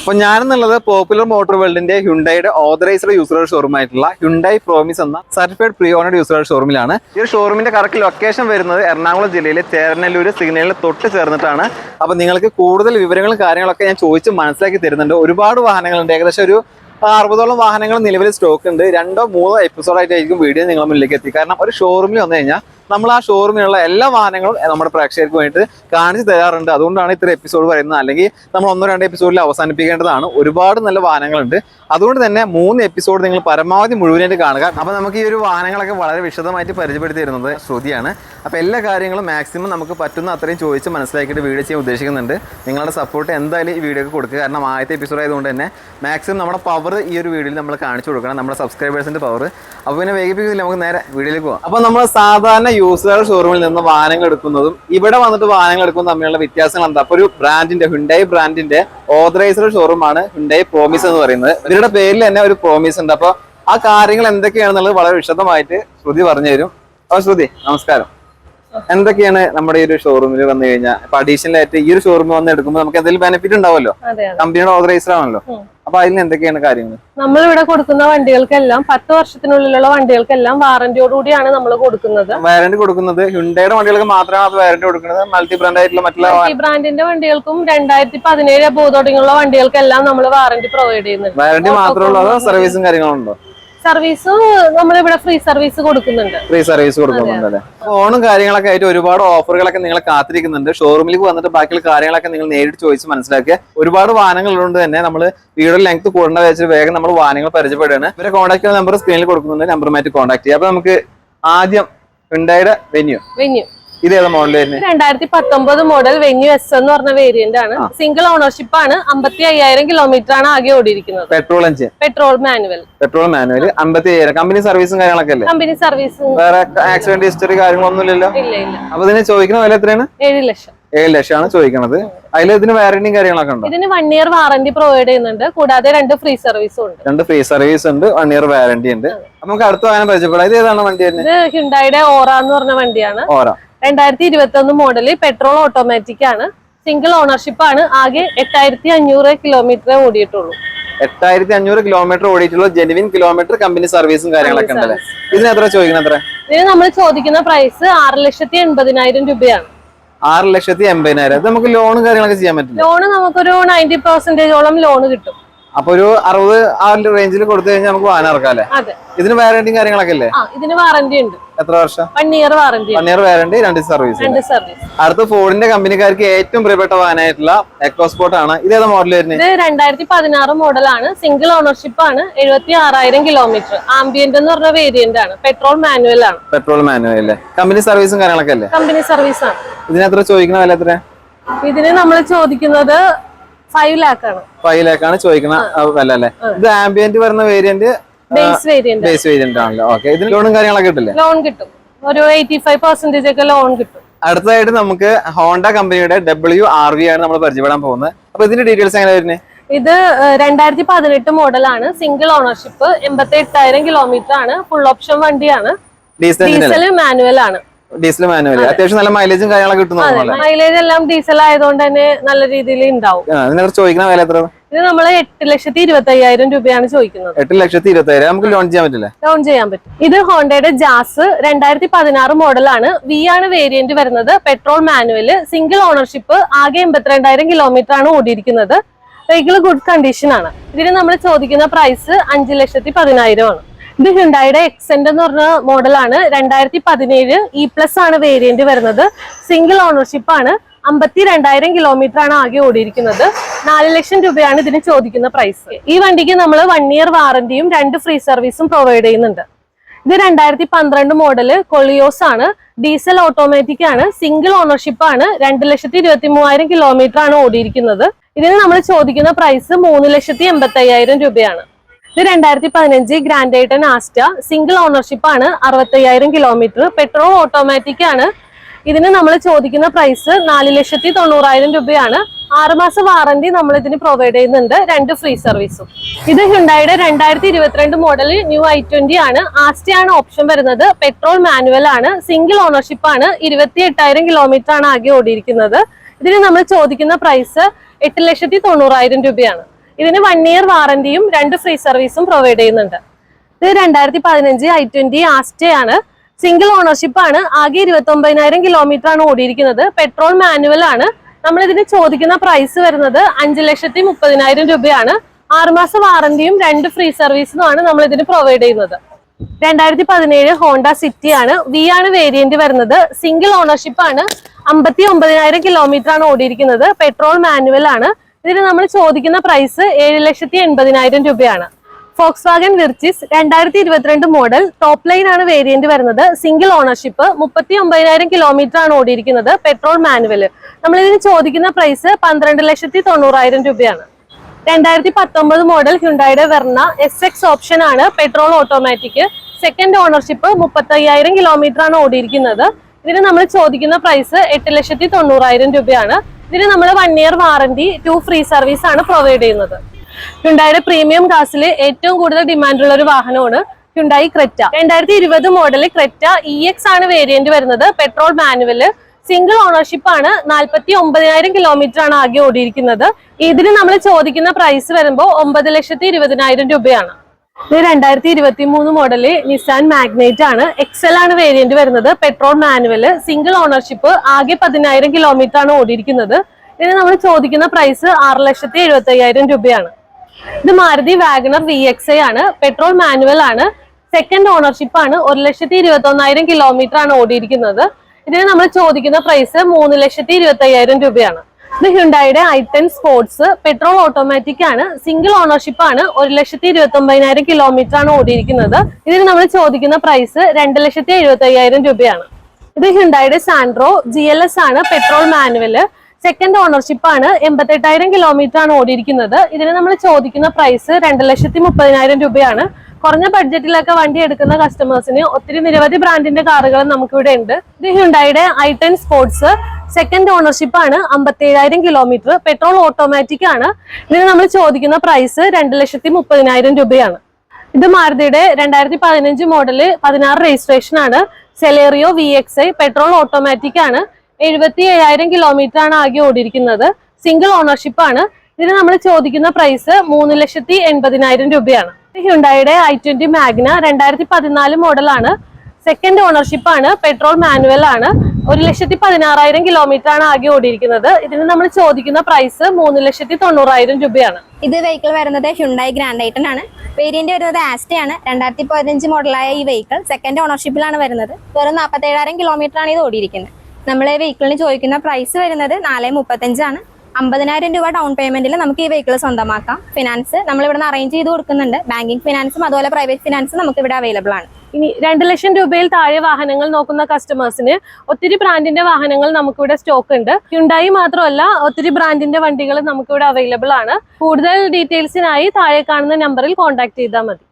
അപ്പൊ ഞാനെന്നുള്ളത് popular motor വേൾഡിന്റെ ഹ്യുണ്ടൈയുടെ ഓതറൈസ്ഡ് യൂസർ ഷോറൂം ആയിട്ടുള്ള ഹുണ്ടായി പ്രോമിസ് എന്ന സർട്ടിഫൈഡ് പ്രീ ഓണഡ് യൂസർ ഷോറൂമിലാണ് ഈ ഷോറൂമിന്റെ കറക്റ്റ് ലൊക്കേഷൻ വരുന്നത് എറണാകുളം ജില്ലയിലെ ചേരനല്ലൂർ സിഗ്നലിൽ തൊട്ട് ചേർന്നിട്ടാണ്. അപ്പൊ നിങ്ങൾക്ക് കൂടുതൽ വിവരങ്ങളും കാര്യങ്ങളൊക്കെ ഞാൻ ചോദിച്ച് മനസ്സിലാക്കി തരുന്നുണ്ട്. ഒരുപാട് വാഹനങ്ങളുണ്ട്. ഏകദേശം ഒരു അറുപതോളം വാഹനങ്ങൾ നിലവിൽ സ്റ്റോക്ക് ഉണ്ട്. രണ്ടോ മൂന്നോ എപ്പിസോഡായിട്ടായിരിക്കും വീഡിയോ നിങ്ങളുടെ മുന്നിലേക്ക് എത്തി. കാരണം ഒരു ഷോറൂമിൽ വന്നു കഴിഞ്ഞാൽ നമ്മൾ ആ ഷോറൂമിലുള്ള എല്ലാ വാഹനങ്ങളും നമ്മുടെ പ്രേക്ഷകർക്ക് വേണ്ടി കാണിച്ചു തരാറുണ്ട്. അതുകൊണ്ടാണ് ഇത്ര എപ്പിസോഡ് പറയുന്നത്. അല്ലെങ്കിൽ നമ്മൾ ഒന്നോ രണ്ടോ എപ്പിസോഡിൽ അവസാനിപ്പിക്കേണ്ടതാണ്. ഒരുപാട് നല്ല വാഹനങ്ങളുണ്ട്. അതുകൊണ്ട് തന്നെ മൂന്ന് എപ്പിസോഡ് നിങ്ങൾ പരമാവധി മുഴുവനായിട്ട് കാണുക. അപ്പോൾ നമുക്ക് ഈ ഒരു വാഹനങ്ങളൊക്കെ വളരെ വിശദമായിട്ട് പരിചയപ്പെടുത്തി തരുന്നത് ശ്രുതിയാണ്. അപ്പോൾ എല്ലാ കാര്യങ്ങളും മാക്സിമം നമുക്ക് പറ്റുന്ന അത്രയും ചോദിച്ച് മനസ്സിലാക്കിയിട്ട് വീഡിയോ ചെയ്യാൻ ഉദ്ദേശിക്കുന്നുണ്ട്. നിങ്ങളുടെ സപ്പോർട്ട് എന്തായാലും ഈ വീഡിയോക്ക് കൊടുക്കുക. കാരണം ആദ്യത്തെ എപ്പിസോഡ് ആയതുകൊണ്ട് തന്നെ മാക്സിമം നമ്മുടെ പവർ ഈ ഒരു വീഡിയോയിൽ നമ്മൾ കാണിച്ചു കൊടുക്കണം. നമ്മുടെ സബ്സ്ക്രൈബേഴ്സിന്റെ പവർ അപ്പോൾ പിന്നെ വൈകിപ്പിക്കുന്നില്ല നമുക്ക് നേരെ വീഡിയോയിലേക്ക് പോകാം അപ്പോൾ നമ്മൾ സാധാരണ യൂസർ ഷോറൂമിൽ നിന്ന് വാഹനങ്ങൾ എടുക്കുന്നതും ഇവിടെ വന്നിട്ട് വാഹനങ്ങൾ എടുക്കുന്നതും തമ്മിലുള്ള വ്യത്യാസങ്ങൾ എന്താ? അപ്പൊ ഒരു ബ്രാൻഡിന്റെ ഹുണ്ടായി ബ്രാൻഡിന്റെ ഓതറൈസ്ഡ് ഷോറൂമാണ് ഹുണ്ടായി പ്രോമിസ് എന്ന് പറയുന്നത്. ഇവരുടെ പേരിൽ തന്നെ ഒരു പ്രോമിസ് ഉണ്ട്. അപ്പൊ ആ കാര്യങ്ങൾ എന്തൊക്കെയാണെന്നുള്ളത് വളരെ വിശദമായിട്ട് ശ്രുതി പറഞ്ഞു തരും ശ്രുതി നമസ്കാരം. എന്തൊക്കെയാണ് നമ്മുടെ ഈ ഒരു ഷോറൂമിൽ വന്നു കഴിഞ്ഞാൽ ഇപ്പൊ അഡീഷണൽ ആയിട്ട് ഈ ഒരു ഷോറൂമിൽ വന്ന് എടുക്കുമ്പോൾ നമുക്ക് എന്തെങ്കിലും ബെനിഫിറ്റ് അതെ കമ്പനിയുടെ ഓതറൈസ്ഡ് ആണല്ലോ. അപ്പൊ അതിന് എന്തൊക്കെയാണ് കാര്യങ്ങൾ നമ്മൾ ഇവിടെ കൊടുക്കുന്ന വണ്ടികൾക്കെല്ലാം പത്ത് വർഷത്തിനുള്ളിലുള്ള വണ്ടികൾക്കെല്ലാം വാറന്റിയോടുകൂടിയാണ് നമ്മൾ കൊടുക്കുന്നത്. വാറന്റി കൊടുക്കുന്നത്. ഹുണ്ടയുടെ വണ്ടികൾക്ക് മാത്രമാണ് വാറന്റി കൊടുക്കുന്നത്. മൾട്ടി ബ്രാൻഡ് ആയിട്ടുള്ള മറ്റുള്ള ബ്രാൻഡിന്റെ വണ്ടികൾക്കും രണ്ടായിരത്തി പതിനേഴ് തുടങ്ങിയുള്ള വണ്ടികൾക്കെല്ലാം നമ്മൾ വാറന്റി പ്രൊവൈഡ് ചെയ്യുന്നുണ്ട്. വാറന്റി മാത്രമേ ഉള്ളൂ അതോ സർവീസും കാര്യങ്ങളും ഉണ്ടോ? സർവീസ് നമ്മൾ ഇവിടെ ഫ്രീ സർവീസ് കൊടുക്കുന്നുണ്ട്. ഫ്രീ സർവീസ് കൊടുക്കുന്നുണ്ട് അല്ലേ? ഫോണും കാര്യങ്ങളൊക്കെ ആയിട്ട് ഒരുപാട് ഓഫറുകളൊക്കെ നിങ്ങൾ കാത്തിരിക്കുന്നുണ്ട്. ഷോറൂമിലേക്ക് വന്നിട്ട് ബാക്കിയുള്ള കാര്യങ്ങളൊക്കെ നിങ്ങൾ നേരിട്ട് ചോദിച്ച് മനസ്സിലാക്കുക. ഒരുപാട് വാഹനങ്ങൾ ഉള്ളതുകൊണ്ട് തന്നെ നമ്മൾ വീഡിയോ ലെങ്ത് കൂടേണ്ട വെച്ചിട്ട് വേഗം നമ്മൾ വാഹനങ്ങൾ പരിചയപ്പെടുകയാണ്. ഇവരെ കോൺടാക്ട് ചെയ്യുന്ന നമ്പർ സ്ക്രീനിൽ കൊടുക്കുന്നുണ്ട് നമ്പറുമായിട്ട് കോൺടാക്ട് ചെയ്യുക. അപ്പൊ നമുക്ക് ആദ്യം ഹുണ്ടായുടെ വെന്യൂ വെന്യൂ ഇത് ഏതാ മോഡൽ രണ്ടായിരത്തി പത്തൊമ്പത് മോഡൽ വെന്യൂ എസ് എന്ന് പറഞ്ഞ വേരിയന്റ് ആണ്. സിംഗിൾ ഓണർഷിപ്പ് ആണ്. അമ്പത്തി അയ്യായിരം കിലോമീറ്റർ ആണ് ആകെ ഓടിയിരിക്കുന്നത്. Petrol engine petrol manual petrol manual അമ്പത്തി ഏഴ് കമ്പനി സർവീസും കാര്യങ്ങളൊക്കെ അല്ലേ? കമ്പനി സർവീസ് വേറെ ആക്സിഡന്റ് ഹിസ്റ്ററി കാര്യങ്ങളൊന്നും ഇല്ലല്ലോ ഇല്ല ഇല്ല. അപ്പൊ ഇതിനെ ചോദിക്കുന്ന വില എത്രയാണ്? ഏഴ് ലക്ഷം. ഏഴ് ലക്ഷമാണ് ചോദിക്കുന്നത് അതിൽ ഇതിന് വാറന്റിയും കാര്യങ്ങളൊക്കെ ഉണ്ട്? ഇതിന് വൺ ഇയർ വാറന്റി പ്രൊവൈഡ് ചെയ്യുന്നുണ്ട്. കൂടാതെ രണ്ട് ഫ്രീ സർവീസും ഉണ്ട്. രണ്ട് ഫ്രീ സർവീസ് ഉണ്ട് വൺ ഇയർ വാറന്റി ഉണ്ട്. നമുക്ക് അടുത്ത വാഹനം പരിചയപ്പെടാം. ഇത് ഏതാണ് വണ്ടി ഇത് ഓറ എന്ന് പറഞ്ഞ വണ്ടിയാണ്. ഓറ രണ്ടായിരത്തി ഇരുപത്തി ഒന്ന് മോഡൽ പെട്രോൾ ഓട്ടോമാറ്റിക് ആണ്. സിംഗിൾ ഓണർഷിപ്പ് ആണ്. ആകെ എട്ടായിരത്തി അഞ്ഞൂറ് കിലോമീറ്റർ ഓടിയിട്ടുള്ളൂ. എട്ടായിരത്തി അഞ്ഞൂറ് കിലോമീറ്റർ ഓടിയിട്ടുള്ള ജെനുവിൻ കിലോമീറ്റർ കമ്പനി സർവീസും കാര്യങ്ങളൊക്കെ ഉണ്ടല്ലേ? ഇതിന് എത്ര ചോദിക്കുന്നത് എത്ര ഇതിന് നമ്മൾ ചോദിക്കുന്ന പ്രൈസ് ആറ് ലക്ഷത്തി എൺപതിനായിരം രൂപയാണ്. ആറ് ലക്ഷത്തി എൺപതിനായിരം അത് നമുക്ക് ലോണും കാര്യങ്ങളൊക്കെ ചെയ്യാൻ പറ്റില്ല? ലോണ് നമുക്കൊരു നയന്റി പെർസെന്റേജോളം ലോണ് കിട്ടും. അപ്പൊ ഒരു അറുപത് ആ റേഞ്ചിൽ കൊടുത്തു കഴിഞ്ഞാൽ നമുക്ക് വാഹനം ഇറക്കാം അല്ലേ? ഇതിന് വാറന്റിയും കാര്യങ്ങളൊക്കെ അല്ലേ ഇതിന് വാറന്റി ഉണ്ട്. എത്ര വർഷം? One year warranty one year warranty രണ്ട് സർവീസ് രണ്ട് സർവീസ് അടുത്ത ഫോർഡിന്റെ കമ്പനിക്കാർക്ക് ഏറ്റവും പ്രിയപ്പെട്ട വാഹനമായിട്ടുള്ള എക്കോസ്പോർട്ട് ആണ്. ഇത് ഏതാ മോഡൽ വരുന്നത്? ഇത് രണ്ടായിരത്തി പതിനാറ് മോഡലാണ് സിംഗിൾ ഓണർഷിപ്പ് ആണ്. എഴുപത്തി ആറായിരം കിലോമീറ്റർ ആംബിയന്റ് എന്ന് പറഞ്ഞ വേരിയന്റ് ആണ്. പെട്രോൾ മാനുവൽ ആണ്. പെട്രോൾ മാനുവൽ അല്ലേ? കമ്പനി സർവീസും കാര്യങ്ങളൊക്കെ അല്ലേ? കമ്പനി സർവീസ് ആണ്. ഇതിന് എത്ര ചോദിക്കുന്ന വില എത്ര ഇതിന് നമ്മൾ ചോദിക്കുന്നത് ഫൈവ് ലാക്ക് ആണ്. ഫൈവ് ലേക്കാണ് ചോദിക്കുന്ന ആ. വില അല്ലേ? ഇത് ആംബിയന്റ് വരുന്ന variant base variant base variant ആണല്ലോ. ഓക്കെ ഇതിന് ലോണും കാര്യങ്ങളൊക്കെ കിട്ടില്ലേ? ലോൺ കിട്ടും. ഒരു എയ്റ്റി ഫൈവ് പെർസെന്റേജ് ഒക്കെ ലോൺ കിട്ടും. അടുത്തതായിട്ട് നമുക്ക് ഹോണ്ട കമ്പനിയുടെ ഡബ്ല്യു ആർ വി ആണ് നമ്മൾ പരിചയപ്പെടാൻ പോകുന്നത്. അപ്പൊ ഇതിന്റെ ഡീറ്റെയിൽസ് എങ്ങനെ വരുന്നത് ഇത് രണ്ടായിരത്തി പതിനെട്ട് മോഡലാണ് സിംഗിൾ ഓണർഷിപ്പ് എൺപത്തി എട്ടായിരം കിലോമീറ്റർ ആണ്. ഫുൾ ഓപ്ഷൻ വണ്ടിയാണ്. ഡീസൽ മാനുവൽ ആണ്. ഡീസൽ മാനുവൽ അത്യാവശ്യം നല്ല മൈലേജും കാര്യങ്ങളൊക്കെ കിട്ടുന്നു മൈലേജ് എല്ലാം ഡീസൽ ആയതുകൊണ്ട് തന്നെ നല്ല രീതിയിൽ ഉണ്ടാവും. ചോദിക്കുന്ന വില എത്ര ഇത് നമ്മൾ എട്ട് ലക്ഷത്തി ഇരുപത്തി അയ്യായിരം രൂപയാണ് ചോദിക്കുന്നത്. എട്ട് ലക്ഷത്തി ഇരുപത്തി ആയിരം നമുക്ക് ലോൺ ചെയ്യാൻ പറ്റില്ലേ? ലോൺ ചെയ്യാൻ പറ്റും. ഇത് ഹോണ്ടയുടെ ജാസ് രണ്ടായിരത്തി പതിനാറ് മോഡലാണ് വി ആണ് വേരിയന്റ് വരുന്നത്. പെട്രോൾ മാനുവൽ സിംഗിൾ ഓണർഷിപ്പ് ആകെ എൺപത്തിരണ്ടായിരം കിലോമീറ്റർ ആണ് ഓടിയിരിക്കുന്നത്. വെഹിക്കിൾ ഗുഡ് കണ്ടീഷൻ ആണ്. ഇതിന് നമ്മൾ ചോദിക്കുന്ന പ്രൈസ് അഞ്ച് ലക്ഷത്തി പതിനായിരം ആണ്. ഇത് ഹിണ്ടായുടെ എക്സെന്റ് എന്ന് പറഞ്ഞ മോഡലാണ് രണ്ടായിരത്തി പതിനേഴ് ഇ പ്ലസ് ആണ് വേരിയന്റ് വരുന്നത്. സിംഗിൾ ഓണർഷിപ്പ് ആണ്. അമ്പത്തി രണ്ടായിരം കിലോമീറ്റർ ആണ് ആകെ ഓടിയിരിക്കുന്നത്. നാല് ലക്ഷം രൂപയാണ് ഇതിന് ചോദിക്കുന്ന പ്രൈസ് ഈ വണ്ടിക്ക് നമ്മൾ വൺ ഇയർ വാറന്റിയും രണ്ട് ഫ്രീ സർവീസും പ്രൊവൈഡ് ചെയ്യുന്നുണ്ട്. ഇത് രണ്ടായിരത്തി പന്ത്രണ്ട് മോഡൽ കൊളിയോസ് ആണ്. ഡീസൽ ഓട്ടോമാറ്റിക് ആണ്. സിംഗിൾ ഓണർഷിപ്പ് ആണ്. രണ്ട് ലക്ഷത്തി ഇരുപത്തി മൂവായിരം കിലോമീറ്റർ ആണ് ഓടിയിരിക്കുന്നത്. ഇതിന് നമ്മൾ ചോദിക്കുന്ന പ്രൈസ് മൂന്ന് ലക്ഷത്തി എൺപത്തി അയ്യായിരം രൂപയാണ്. ഇത് രണ്ടായിരത്തി പതിനഞ്ച് grand i ten Asta single ownership ആണ്. അറുപത്തി അയ്യായിരം കിലോമീറ്റർ പെട്രോൾ ഓട്ടോമാറ്റിക് ആണ്. ഇതിന് നമ്മൾ ചോദിക്കുന്ന പ്രൈസ് നാല് ലക്ഷത്തി തൊണ്ണൂറായിരം രൂപയാണ്. ആറുമാസം വാറന്റി നമ്മൾ ഇതിന് പ്രൊവൈഡ് ചെയ്യുന്നുണ്ട്. രണ്ട് ഫ്രീ സർവീസും ഇത് ഹുണ്ടായുടെ രണ്ടായിരത്തി ഇരുപത്തിരണ്ട് മോഡൽ ന്യൂ ഐ ട്വന്റി ആണ് ആസ്റ്റിയാണ് ഓപ്ഷൻ വരുന്നത്. പെട്രോൾ മാനുവൽ ആണ്. സിംഗിൾ ഓണർഷിപ്പ് ആണ്. ഇരുപത്തി എട്ടായിരം കിലോമീറ്റർ ആണ് ആകെ ഓടിയിരിക്കുന്നത്. ഇതിന് നമ്മൾ ചോദിക്കുന്ന പ്രൈസ് എട്ട് ലക്ഷത്തി തൊണ്ണൂറായിരം രൂപയാണ്. ഇതിന് വൺ ഇയർ വാറന്റിയും രണ്ട് ഫ്രീ സർവീസും പ്രൊവൈഡ് ചെയ്യുന്നുണ്ട്. ഇത് രണ്ടായിരത്തി പതിനഞ്ച് ഐ ട്വന്റി ആസ്റ്റയാണ് സിംഗിൾ ഓണർഷിപ്പ് ആണ്. ആകെ ഇരുപത്തി ഒമ്പതിനായിരം കിലോമീറ്റർ ആണ് ഓടിയിരിക്കുന്നത്. പെട്രോൾ മാനുവൽ ആണ്. നമ്മൾ ഇതിന് ചോദിക്കുന്ന പ്രൈസ് വരുന്നത് അഞ്ച് ലക്ഷത്തി മുപ്പതിനായിരം രൂപയാണ്. ആറുമാസ വാറന്റിയും രണ്ട് ഫ്രീ സർവീസുമാണ് നമ്മൾ ഇതിന് പ്രൊവൈഡ് ചെയ്യുന്നത്. രണ്ടായിരത്തി പതിനേഴ് ഹോണ്ട സിറ്റി ആണ്. വി ആണ് വേരിയന്റ് വരുന്നത്. സിംഗിൾ ഓണർഷിപ്പ് ആണ്. അമ്പത്തി ഒമ്പതിനായിരം കിലോമീറ്റർ ആണ് ഓടിയിരിക്കുന്നത്. പെട്രോൾ മാനുവൽ ആണ്. ഇതിന് നമ്മൾ ചോദിക്കുന്ന പ്രൈസ് ഏഴ് ലക്ഷത്തി എൺപതിനായിരം രൂപയാണ്. ഫോക്സ് വാഗൻ വിർച്ചിസ് രണ്ടായിരത്തി ഇരുപത്തിരണ്ട് മോഡൽ ടോപ്പ് ലൈൻ ആണ് വേരിയന്റ് വരുന്നത്. സിംഗിൾ ഓണർഷിപ്പ് മുപ്പത്തി ഒമ്പതിനായിരം കിലോമീറ്റർ ആണ് ഓടിയിരിക്കുന്നത് പെട്രോൾ മാനുവൽ നമ്മൾ ഇതിന് ചോദിക്കുന്ന പ്രൈസ് പന്ത്രണ്ട് ലക്ഷത്തി തൊണ്ണൂറായിരം രൂപയാണ്. രണ്ടായിരത്തി പത്തൊമ്പത് മോഡൽ ഹ്യുണ്ടായുടെ വെർണ എസ് എക്സ് ഓപ്ഷൻ ആണ് പെട്രോൾ ഓട്ടോമാറ്റിക് സെക്കൻഡ് ഓണർഷിപ്പ് മുപ്പത്തി അയ്യായിരം കിലോമീറ്റർ ആണ് ഓടിയിരിക്കുന്നത്. ഇതിന് നമ്മൾ ചോദിക്കുന്ന പ്രൈസ് എട്ട് ലക്ഷത്തി തൊണ്ണൂറായിരം രൂപയാണ്. ഇതിന് നമ്മൾ one year warranty two free service ആണ് പ്രൊവൈഡ് ചെയ്യുന്നത്. ഹ്യുണ്ടായുടെ പ്രീമിയം ക്ലാസ്സിൽ ഏറ്റവും കൂടുതൽ ഡിമാൻഡുള്ള ഒരു വാഹനമാണ് ഹ്യുണ്ടായി ക്രെറ്റ രണ്ടായിരത്തി ഇരുപത് മോഡൽ ക്രെറ്റ ഇ എക്സ് ആണ് വേരിയന്റ് വരുന്നത്. പെട്രോൾ മാനുവൽ സിംഗിൾ ഓണർഷിപ്പ് ആണ്. നാൽപ്പത്തി ഒമ്പതിനായിരം കിലോമീറ്റർ ആണ് ആകെ ഓടിയിരിക്കുന്നത്. ഇതിന് നമ്മൾ ചോദിക്കുന്ന പ്രൈസ് വരുമ്പോൾ ഒമ്പത് ലക്ഷത്തി ഇരുപതിനായിരം രൂപയാണ്. രണ്ടായിരത്തി ഇരുപത്തി മൂന്ന് മോഡൽ നിസാൻ മാഗ്നേറ്റ് ആണ്. എക്സൽ ആണ് വേരിയന്റ് വരുന്നത്. പെട്രോൾ മാനുവൽ സിംഗിൾ ഓണർഷിപ്പ് ആകെ പതിനായിരം കിലോമീറ്റർ ആണ് ഓടിയിരിക്കുന്നത്. ഇതിന് നമ്മൾ ചോദിക്കുന്ന പ്രൈസ് ആറ് ലക്ഷത്തി എഴുപത്തി അയ്യായിരം രൂപയാണ്. ഇത് Maruti wagon R V X I ആണ്. പെട്രോൾ മാനുവൽ ആണ്. സെക്കൻഡ് ഓണർഷിപ്പ് ആണ്. ഒരു ലക്ഷത്തി ഇരുപത്തി ഒന്നായിരം കിലോമീറ്റർ ആണ് ഓടിയിരിക്കുന്നത്. ഇതിന് നമ്മൾ ചോദിക്കുന്ന പ്രൈസ് മൂന്ന് ലക്ഷത്തി ഇരുപത്തി അയ്യായിരം രൂപയാണ്. ഇത് ഹ്യുണ്ടായുടെ i ten sports petrol automatic ആണ്. സിംഗിൾ ഓണർഷിപ്പ് ആണ്. ഒരു ലക്ഷത്തി ഇരുപത്തി ഒമ്പതിനായിരം കിലോമീറ്റർ ആണ് ഓടിയിരിക്കുന്നത്. ഇതിന് നമ്മൾ ചോദിക്കുന്ന പ്രൈസ് രണ്ട് ലക്ഷത്തി എഴുപത്തി അയ്യായിരം രൂപയാണ്. ഇത് ഹ്യുണ്ടായുടെ സാൻഡ്രോ ജി എൽ എസ് ആണ്. പെട്രോൾ മാനുവൽ സെക്കൻഡ് ഓണർഷിപ്പ് ആണ്. എൺപത്തെട്ടായിരം കിലോമീറ്റർ ആണ് ഓടിയിരിക്കുന്നത്. ഇതിന് നമ്മൾ ചോദിക്കുന്ന പ്രൈസ് രണ്ട് ലക്ഷത്തി മുപ്പതിനായിരം രൂപയാണ്. കുറഞ്ഞ ബഡ്ജറ്റിലൊക്കെ വണ്ടി എടുക്കുന്ന കസ്റ്റമേഴ്സിന് ഒത്തിരി നിരവധി ബ്രാൻഡിന്റെ കാറുകൾ നമുക്കിവിടെ ഉണ്ട്. ഇത് ഹ്യുണ്ടായുടെ i ten sports second ownership ആണ്. അമ്പത്തേഴായിരം കിലോമീറ്റർ പെട്രോൾ ഓട്ടോമാറ്റിക് ആണ്. ഇതിന് നമ്മൾ ചോദിക്കുന്ന പ്രൈസ് രണ്ട് ലക്ഷത്തി മുപ്പതിനായിരം രൂപയാണ്. ഇത് മാരുതിയുടെ രണ്ടായിരത്തി പതിനഞ്ച് മോഡൽ പതിനാറ് രജിസ്ട്രേഷൻ ആണ്. Celerio V X I petrol automatic ആണ്. എഴുപത്തി ഏഴായിരം കിലോമീറ്റർ ആണ് ആകെ ഓടിയിരിക്കുന്നത്. സിംഗിൾ ഓണർഷിപ്പ് ആണ്. ഇതിന് നമ്മൾ ചോദിക്കുന്ന പ്രൈസ് മൂന്ന് ലക്ഷത്തി എൺപതിനായിരം രൂപയാണ്. ഹ്യുണ്ടായുടെ ഐ ട്വന്റി മാഗ്ന രണ്ടായിരത്തി പതിനാല് മോഡലാണ് സെക്കൻഡ് ഓണർഷിപ്പ് ആണ്. പെട്രോൾ മാനുവൽ ആണ്. ഒരു ലക്ഷത്തി പതിനാറായിരം കിലോമീറ്റർ ആണ് ആകെ ഓടിയിരിക്കുന്നത്. ഇതിന് നമ്മൾ ചോദിക്കുന്ന പ്രൈസ് മൂന്ന് ലക്ഷത്തി തൊണ്ണൂറായിരം രൂപയാണ്. ഇത് വെഹിക്കിൾ വരുന്നത് ഹ്യുണ്ടായി ഗ്രാൻഡ് ഐറ്റൻ ആണ്. വേരിയന്റ് വരുന്നത് ആസ്റ്റ ആണ്. രണ്ടായിരത്തി പതിനഞ്ച് മോഡലായ ഈ വെഹിക്കിൾ സെക്കൻഡ് ഓണർഷിപ്പിലാണ് വരുന്നത്. വെറും നാൽപ്പത്തേഴായിരം കിലോമീറ്റർ ആണ് ഇത് ഓടിയിരിക്കുന്നത്. നമ്മൾ ഈ വെഹിക്കിളിന് ചോദിക്കുന്ന പ്രൈസ് വരുന്നത് നാല് മുപ്പത്തഞ്ചാണ് അമ്പതിനായിരം രൂപ ഡൗൺ പേയ്മെന്റിൽ നമുക്ക് ഈ വെഹിക്കിൾ സ്വന്തമാക്കാം. ഫിനാൻസ് നമ്മൾ ഇവിടെ അറേഞ്ച് ചെയ്ത് കൊടുക്കുന്നുണ്ട്. ബാങ്കിങ് ഫിനാൻസും അതുപോലെ പ്രൈവറ്റ് ഫിനാൻസും നമുക്ക് ഇവിടെ അവൈലബിൾ ആണ്. ഇനി രണ്ട് ലക്ഷം രൂപയിൽ താഴെ വാഹനങ്ങൾ നോക്കുന്ന കസ്റ്റമേഴ്സിന് ഒത്തിരി ബ്രാൻഡിന്റെ വാഹനങ്ങൾ നമുക്കിവിടെ സ്റ്റോക്ക് ഉണ്ട്. ഹ്യുണ്ടായി മാത്രമല്ല ഒത്തിരി ബ്രാൻഡിന്റെ വണ്ടികൾ നമുക്കിവിടെ അവൈലബിൾ ആണ്. കൂടുതൽ ഡീറ്റെയിൽസിനായി താഴെ കാണുന്ന നമ്പറിൽ കോൺടാക്ട് ചെയ്താൽ മതി.